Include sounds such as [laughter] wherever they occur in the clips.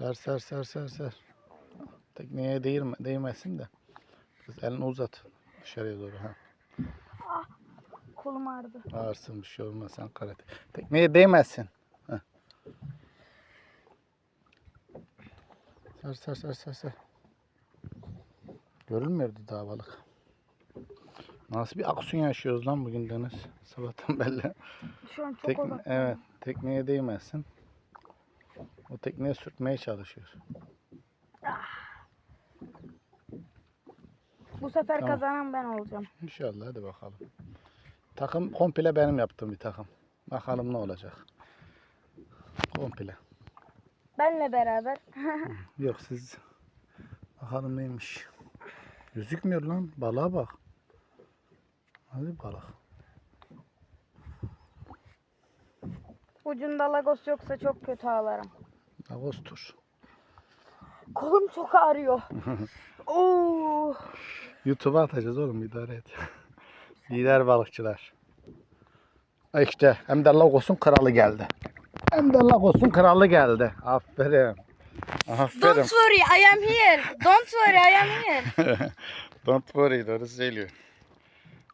Ser ser ser ser ser. Tekneye değirme, değmesin de. Biraz elini uzat dışarıya doğru. Ha. Kolum ağrıdı. Ağırsın bir şey olmaz sen karate. Tekneye değmezsin. Heh. Ser ser ser ser ser. Görülmüyordu daha balık. Nasıl bir aksiyon yaşıyoruz lan bugün Deniz? Sabahtan belli. Şu an çok Tekne, evet, tekneye değmezsin. O tekneye sürtmeye çalışıyor. Bu sefer Tamam. kazanan ben olacağım. İnşallah hadi bakalım. Takım komple benim yaptığım bir takım. Bakalım ne olacak. Komple. Benle beraber. [laughs] Yok siz. Bakalım neymiş. Gözükmüyor lan. Balığa bak. Hadi balık. Ucunda lagos yoksa çok kötü ağlarım. Ağustos. Kolum çok ağrıyor. [laughs] Oo. YouTube'a atacağız oğlum idare et. [laughs] Lider balıkçılar. İşte hem de Lagos'un kralı geldi. Hem de Lagos'un kralı geldi. Aferin. Aferin. Don't worry, I am here. Don't worry, I am here. [laughs] Don't worry doğru söylüyor.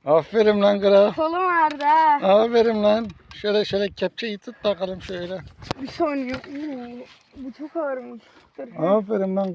Aferin lan kral. Kolum ağrıdı ha. Aferin lan. Şöyle şöyle kepçeyi tut bakalım şöyle. Bir saniye. Oo, Bu çok ağırmış. Dur. Aferin lan kral.